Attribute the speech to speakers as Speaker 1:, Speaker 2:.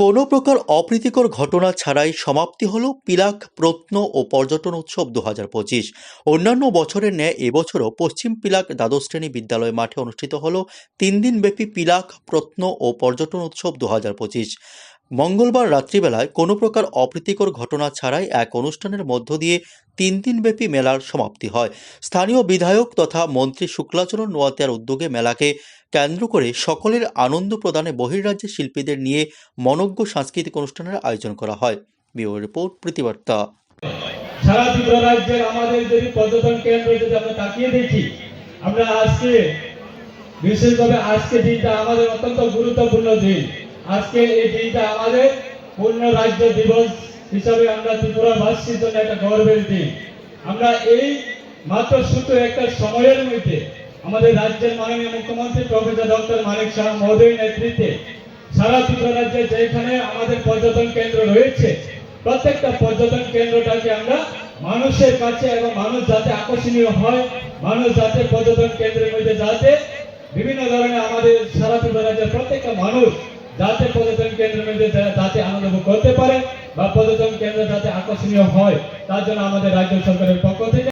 Speaker 1: কোনো প্রকার অপ্রীতিকর ঘটনা ছাড়াই সমাপ্তি হল পিলাক, প্রত্ন ও পর্যটন উৎসব দু হাজার পঁচিশ। অন্যান্য বছরের ন্যায় এবছরও পশ্চিম পিলাক দ্বাদশ শ্রেণি বিদ্যালয় মাঠে অনুষ্ঠিত হল তিন দিনব্যাপী পিলাক, প্রত্ন ও পর্যটন উৎসব দু হাজার পঁচিশ। মঙ্গলবার রাত্রিবেলায় কোনো প্রকার অপ্রীতিকর ঘটনা ছাড়াই এক অনুষ্ঠানের মধ্য দিয়ে তিন দিনব্যাপী মেলার সমাপ্তি হয়। স্থানীয় বিধায়ক তথা মন্ত্রী শুক্লাচরণ নোয়াতিয়ার উদ্যোগে মেলাকে কেন্দ্র করে সকলের আনন্দ প্রদানে বহির্রাজ্যের শিল্পীদের নিয়ে মনজ্ঞ সাংস্কৃতিক অনুষ্ঠানের আয়োজন করা হয়। Bureau report, Pratibarta.
Speaker 2: সারা ত্রিপুরা রাজ্যের আমাদের যদি পর্যটন কেন্দ্র যদি আমরা তাকিয়ে দেখি, আমরা আজকে বিশেষভাবে আজকে দিনটা আমাদের অত্যন্ত গুরুত্বপূর্ণ দিন। আজকে এই দিনটা আমাদের পূর্ণ রাজ্য দিবস হিসাবে আমরা ত্রিপুরাবাসীর জন্য একটা গর্বের দিন। আমরা এই মাত্র শুধু একটা সময়ের মধ্যে আমাদের রাজ্যের মাননীয় মুখ্যমন্ত্রী প্রফেসর ডক্টর মানিক শাহ মহোদয়ের নেতৃত্বে সারা ত্রিপুরা রাজ্যে যেখানে আমাদের পর্যটন কেন্দ্র রয়েছে, প্রত্যেকটা পর্যটন কেন্দ্রটাকে আমরা মানুষের কাছে এবং মানুষ যাতে আকর্ষণীয় হয়, মানুষ যাতে পর্যটন কেন্দ্রের মধ্যে যাতে বিভিন্ন ধরনের আমাদের সারা ত্রিপুরা রাজ্যের প্রত্যেকটা মানুষ যাতে যা- যাতে আনন্দ করতে পারে বা পর্যটন কেন্দ্র যাতে আকর্ষণীয় হয়, তার জন্য আমাদের রাজ্য সরকারের পক্ষ থেকে